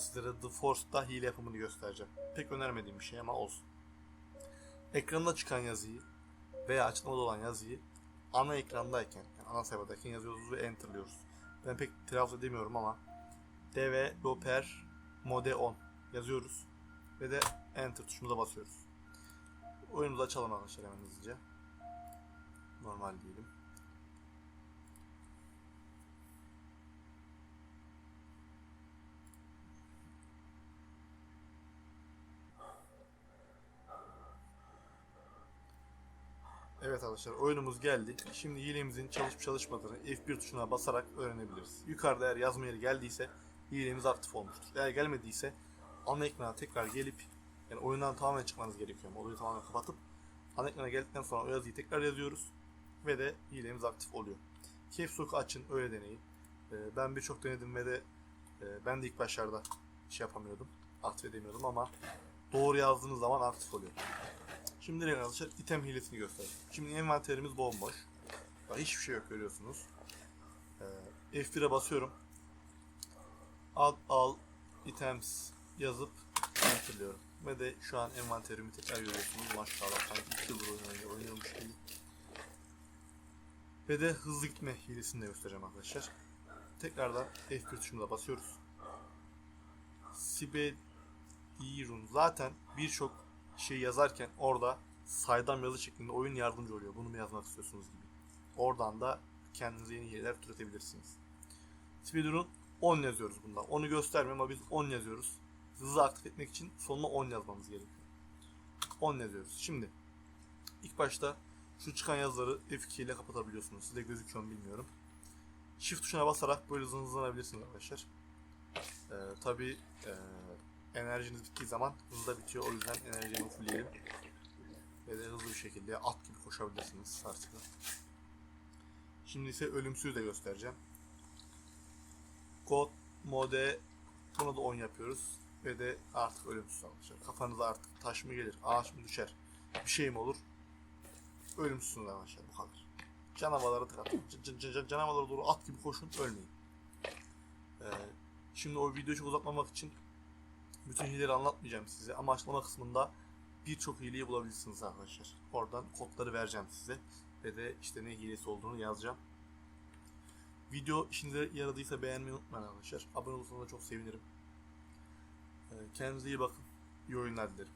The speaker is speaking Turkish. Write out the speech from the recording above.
sizlere The Force'da hile yapımını göstereceğim. Pek önermediğim bir şey ama olsun. Ekranda çıkan yazıyı veya açıklamada olan yazıyı ana ekrandayken, yani ana sayfadayken yazıyoruz ve enterlıyoruz. Ben pek telaffuz edemiyorum ama dv loper mode 10 yazıyoruz ve de enter tuşumuza basıyoruz. Oyunumuzu açalım arkadaşlar hemen hızlıca. Normal diyelim. Evet arkadaşlar oyunumuz geldi. Şimdi hilemizin çalışıp çalışmadığını F1 tuşuna basarak öğrenebiliriz. Yukarıda eğer yazma yeri geldiyse hilemiz aktif olmuştur. Eğer gelmediyse ana ekrana tekrar gelip yani oyundan tamamen çıkmanız gerekiyor. Moduyu tamamen kapatıp ana ekrana geldikten sonra o yazıyı tekrar yazıyoruz ve de hilemiz aktif oluyor. Caps Lock'u açın öyle deneyin. Ee, ben birçok denedim ve de e, ben de ilk başlarda şey yapamıyordum. Aktif edemiyordum ama doğru yazdığınız zaman aktif oluyor. Şimdi direkt arkadaşlar item hilesini göstereyim. Şimdi envanterimiz bomboş. Daha hiçbir şey yok görüyorsunuz. Ee, F1'e basıyorum. Al al items yazıp enterliyorum. Ve de şu an envanterimi tekrar görüyorsunuz. Maşallah sanki 2 yıldır oynuyor, oynuyormuş gibi. Ve de hızlı gitme hilesini de göstereceğim arkadaşlar. Tekrardan F1 tuşuna basıyoruz. Sibedirun zaten birçok şey yazarken orada saydam yazı şeklinde oyun yardımcı oluyor. Bunu mu yazmak istiyorsunuz gibi. Oradan da kendinize yeni hileler türetebilirsiniz. Speedrun 10 yazıyoruz bunda. Onu göstermiyor ama biz 10 yazıyoruz. Hızlı aktif etmek için sonuna 10 yazmamız gerekiyor. 10 yazıyoruz. Şimdi ilk başta şu çıkan yazıları F2 ile kapatabiliyorsunuz. Size gözüküyor mu bilmiyorum. Shift tuşuna basarak böyle hızlanabilirsiniz arkadaşlar. Ee, tabii ee, enerjiniz bittiği zaman hızla bitiyor. O yüzden enerjimi fullleyelim. Ve de hızlı bir şekilde at gibi koşabilirsiniz artık. Şimdi ise ölümsüz de göstereceğim. God mode bunu da 10 yapıyoruz. Ve de artık ölümsüz arkadaşlar. Kafanıza artık taş mı gelir, ağaç mı düşer, bir şey mi olur? Ölümsüzsünüz arkadaşlar bu kadar. Canavarlara tıkatın. Canavarlara doğru at gibi koşun ölmeyin. Ee, şimdi o videoyu çok uzatmamak için bütün hileleri anlatmayacağım size ama açıklama kısmında birçok hileyi bulabilirsiniz arkadaşlar. Oradan kodları vereceğim size ve de işte ne hilesi olduğunu yazacağım. Video işinize yaradıysa beğenmeyi unutmayın arkadaşlar. Abone olursanız da çok sevinirim. Ee, Kendinize iyi bakın. İyi oyunlar dilerim.